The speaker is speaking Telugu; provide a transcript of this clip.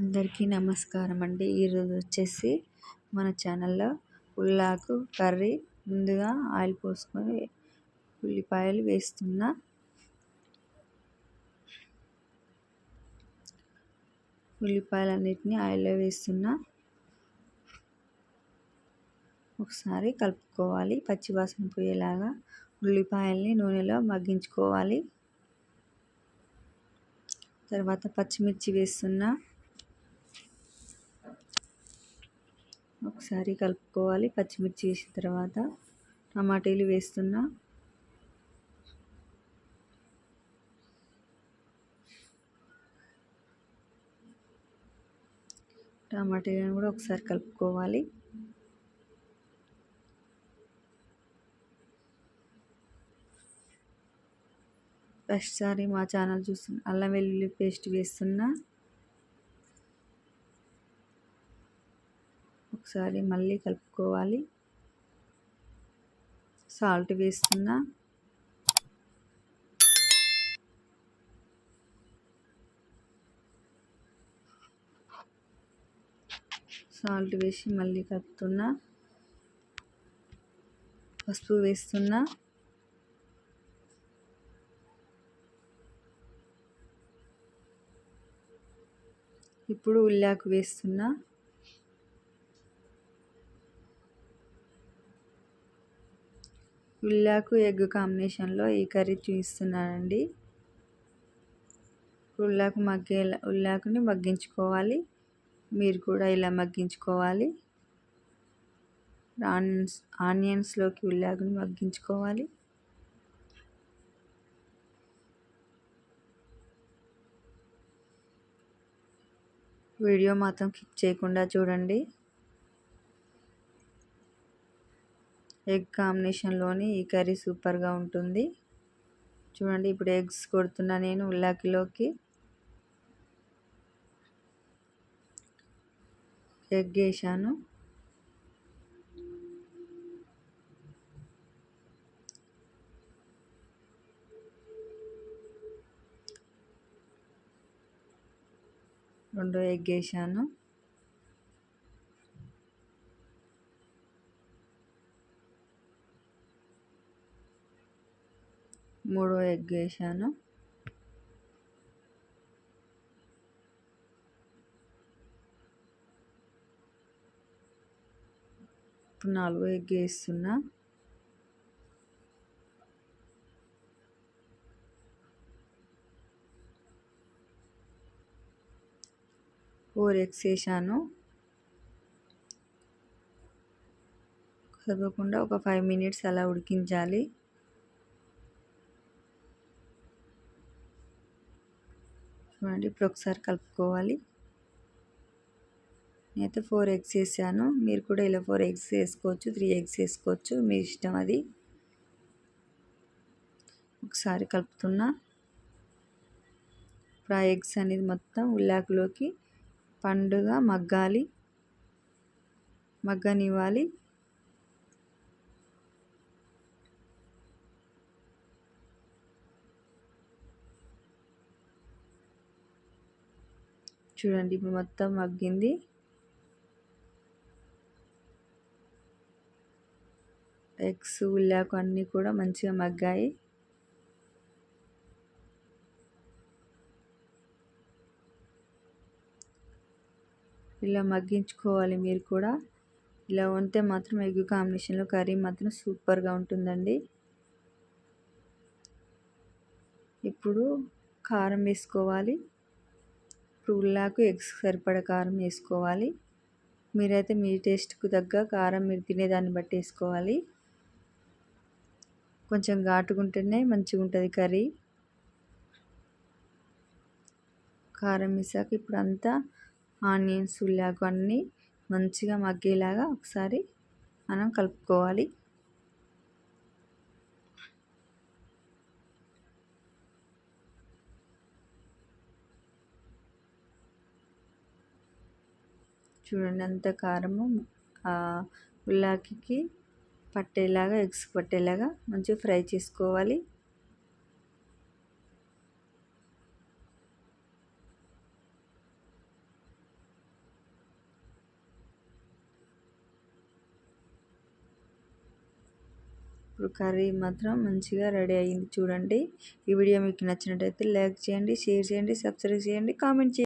అందరికీ నమస్కారం అండి ఈరోజు వచ్చేసి మన ఛానల్లో ఉల్లాకు కర్రీ ముందుగా ఆయిల్ పోసుకొని ఉల్లిపాయలు వేస్తున్నా. ఉల్లిపాయలన్నిటిని ఆయిల్లో వేస్తున్నా. ఒకసారి కలుపుకోవాలి. పచ్చివాసన పోయేలాగా ఉల్లిపాయల్ని నూనెలో మగ్గించుకోవాలి. తర్వాత పచ్చిమిర్చి వేస్తున్నా. ఒకసారి కలుపుకోవాలి. పచ్చిమిర్చి వేసిన తర్వాత టమాటీలు వేస్తున్నా. టమాటాలను కూడా ఒకసారి కలుపుకోవాలి. ఫస్ట్ సారి మా ఛానల్ చూస్తున్న అల్లం వెల్లుల్లి పేస్ట్ వేస్తున్నా. ఒకసారి మళ్ళీ కలుపుకోవాలి. సాల్ట్ వేస్తున్నా. సాల్ట్ వేసి మళ్ళీ కలుపుతున్నా. పసుపు వేస్తున్నా. ఇప్పుడు ఉల్లాకు వేస్తున్నా. ఉల్లాకు ఎగ్ కాంబినేషన్లో ఈ కర్రీ చూపిస్తున్నానండి. ఉల్లాకు మగ్గే ఉల్లాకుని మగ్గించుకోవాలి. మీరు కూడా ఇలా మగ్గించుకోవాలి. ఆనియన్స్ ఆనియన్స్లోకి ఉల్లాకుని మగ్గించుకోవాలి. వీడియో మాత్రం క్లిక్ చేయకుండా చూడండి. ఎగ్ కాంబినేషన్లోని ఈ కర్రీ సూపర్గా ఉంటుంది. చూడండి ఇప్పుడు ఎగ్స్ కొడుతున్నా నేను ఉల్లాకిలోకి. ఎగ్ వేసాను రెండు ఎగ్ వేసాను మూడో ఎగ్ వేసాను. ఇప్పుడు నాలుగో ఎగ్ వేస్తున్నా. ఫోర్ ఎగ్స్ వేసాను. కదపకుండా ఒక ఫైవ్ మినిట్స్ అలా ఉడికించాలి. చూడండి ఇప్పుడు ఒకసారి కలుపుకోవాలి. నేనైతే ఫోర్ ఎగ్స్ వేసాను. మీరు కూడా ఇలా ఫోర్ ఎగ్స్ వేసుకోవచ్చు త్రీ ఎగ్స్ వేసుకోవచ్చు. మీ ఇష్టం అది. ఒకసారి కలుపుతున్నా. ఇప్పుడు ఆ ఎగ్స్ అనేది మొత్తం ఉల్లాకులోకి పండుగ మగ్గాలి. మగ్గనివ్వాలి. చూడండి ఇప్పుడు మొత్తం మగ్గింది. ఎగ్స్ ఉల్లాకు అన్నీ కూడా మంచిగా మగ్గాయి. ఇలా మగ్గించుకోవాలి మీరు కూడా. ఇలా వంటే మాత్రం ఎగ్ కాంబినేషన్లో కర్రీ మాత్రం సూపర్గా ఉంటుందండి. ఇప్పుడు కారం వేసుకోవాలి. ఇప్పుడు ఎగ్స్ సరిపడ కారం వేసుకోవాలి. మీరైతే మీ టేస్ట్కు తగ్గ కారం మీరు తినేదాన్ని బట్టి వేసుకోవాలి. కొంచెం ఘాటుకుంటేనే మంచిగా ఉంటుంది కర్రీ. కారం వేసాక ఇప్పుడు అంతా ఆనియన్స్ ఉల్లాకు అన్నీ మంచిగా మగ్గేలాగా ఒకసారి మనం కలుపుకోవాలి. చూడండి అంత కారము ఉల్లాకి పట్టేలాగా ఎగ్స్ పట్టేలాగా మంచిగా ఫ్రై చేసుకోవాలి. ఇప్పుడు కర్రీ మాత్రం మంచిగా రెడీ అయింది చూడండి. ఈ వీడియో మీకు నచ్చినట్టయితే లైక్ చేయండి షేర్ చేయండి సబ్స్క్రైబ్ చేయండి కామెంట్ చేయండి.